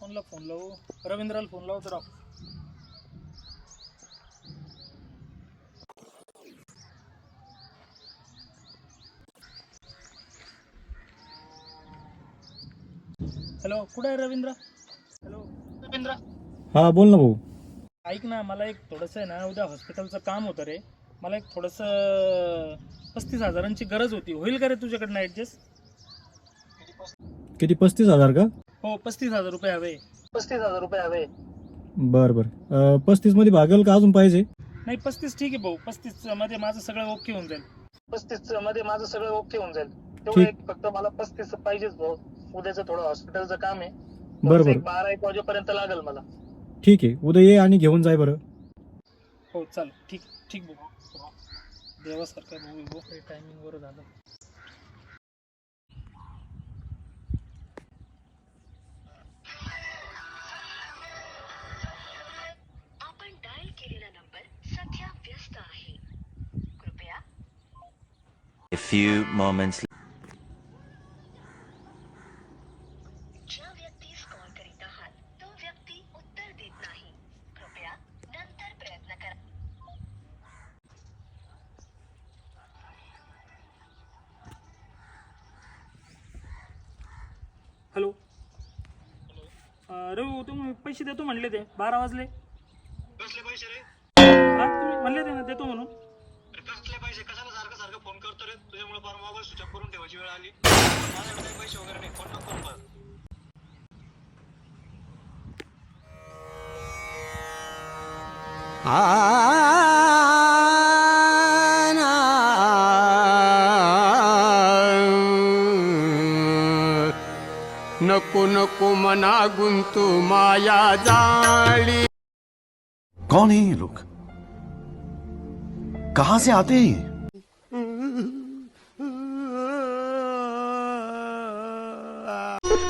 कोणला phone लावू. रवींद्राला phone लावतो Rao hello कुठे आहे रवींद्र? हॅलो रवींद्र? हा बोल ना भाऊ. ऐक ना मला एक थोडंसं आहे ना उद्या हॉस्पिटलचं काम होतं रे. मला एक थोडंसं पस्तीस हजारांची गरज होती. होईल का रे तुझ्याकडनं ॲडजस्ट किती पस्तीस हजार का? हो पस्तीस हजार रुपये हवे. पस्तीस हजार रुपये हवे. बर बर. पस्तीसमध्ये भागेल का अजून पाहिजे? नाही पस्तीस ठीक आहे भाऊ. पस्तीसमध्ये माझं सगळं ओके होऊन जाईल. पस्तीसमध्ये माझं सगळं ओके होऊन जाईल. तेवढं ठीक. एक फक्त मला पस्तीस पाहिजेच भाऊ. उद्याचं थोडं हॉस्पिटलचं काम आहे. बरं, बरं. एक बारा एक वाजेपर्यंत लागेल मला. ठीक आहे. उद्या ये आणि घेऊन जाय बरं. हो चालेल. ठीक ठीक भाऊ. देवासारखा भाऊ आहे भाऊ. टायमिंग वर झालं. नंतर प्रयत्न करा. हॅलो. अं, रघु तुम्ही पैसे देतो म्हणले ते बारा वाजले. कसले पैसे रे? हा तुम्ही म्हणले ते ना देतो म्हणून. तुझ्यामुळे फार मोबाईल स्विच ऑफ़ करून ठेवायची वेळ आली. माझ्याकडे काही पैसे वगैरे नाही. फ़ोन नको करू मला. नको नको मना गुंतू माया जाळी. कौन है ये लोग? कहाँ से आते हैं ये?